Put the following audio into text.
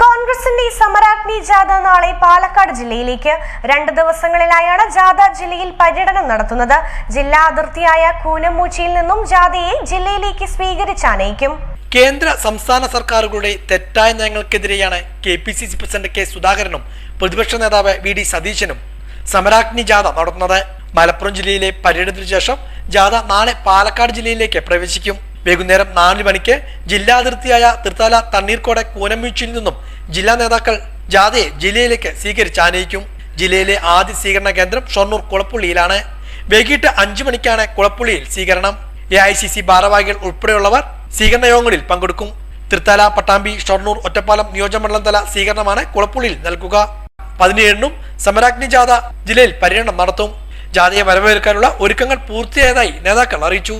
കോൺഗ്രസിന്റെ സമരാഗ്നി ജാഥ നാളെ പാലക്കാട് ജില്ലയിലേക്ക്. രണ്ട് ദിവസങ്ങളിലായാണ് ജാഥ ജില്ലയിൽ പര്യടനം നടത്തുന്നത്. ജില്ലാ അതിർത്തിയായ കൂനമൂച്ചിയിൽ നിന്നും ജാഥയെ ജില്ലയിലേക്ക് സ്വീകരിച്ചാനയിക്കും കേന്ദ്ര സംസ്ഥാന സർക്കാരുകളുടെ തെറ്റായ നയങ്ങൾക്കെതിരെയാണ് K P C C president K സുധാകരനും പ്രതിപക്ഷ നേതാവ് വി ഡി സതീശനും സമരാഗ്നി ജാഥ നടത്തുന്നത്. മലപ്പുറം ജില്ലയിലെ പര്യടനത്തിനു ശേഷം ജാഥ നാളെ പാലക്കാട് ജില്ലയിലേക്ക് പ്രവേശിക്കും. വൈകുന്നേരം നാല് മണിക്ക് ജില്ലാതിർത്തിയായ തൃത്താല തണ്ണീർക്കോട് കൂനമ്പീച്ചിൽ നിന്നും ജില്ലാ നേതാക്കൾ ജാഥയെ ജില്ലയിലേക്ക് സ്വീകരിച്ചാനയിക്കും ജില്ലയിലെ ആദ്യ സ്വീകരണ കേന്ദ്രം ഷൊർണൂർ കുളപ്പുള്ളിയിലാണ്. വൈകിട്ട് അഞ്ചു മണിക്കാണ് കുളപ്പുള്ളിയിൽ സ്വീകരണം. എ ഐ സി സി ഭാരവാഹികൾ ഉൾപ്പെടെയുള്ളവർ സ്വീകരണ യോഗങ്ങളിൽ പങ്കെടുക്കും. തൃത്താല പട്ടാമ്പി ഷൊർണൂർ ഒറ്റപ്പാലം നിയോജകമണ്ഡലം തല സ്വീകരണമാണ് കുളപ്പുള്ളിയിൽ നൽകുക. പതിനേഴിനും സമരാഗ്നി ജാഥ ജില്ലയിൽ പര്യടനം നടത്തും. ജാഥയെ വരവേൽക്കാനുള്ള ഒരുക്കങ്ങൾ പൂർത്തിയായതായി നേതാക്കൾ അറിയിച്ചു.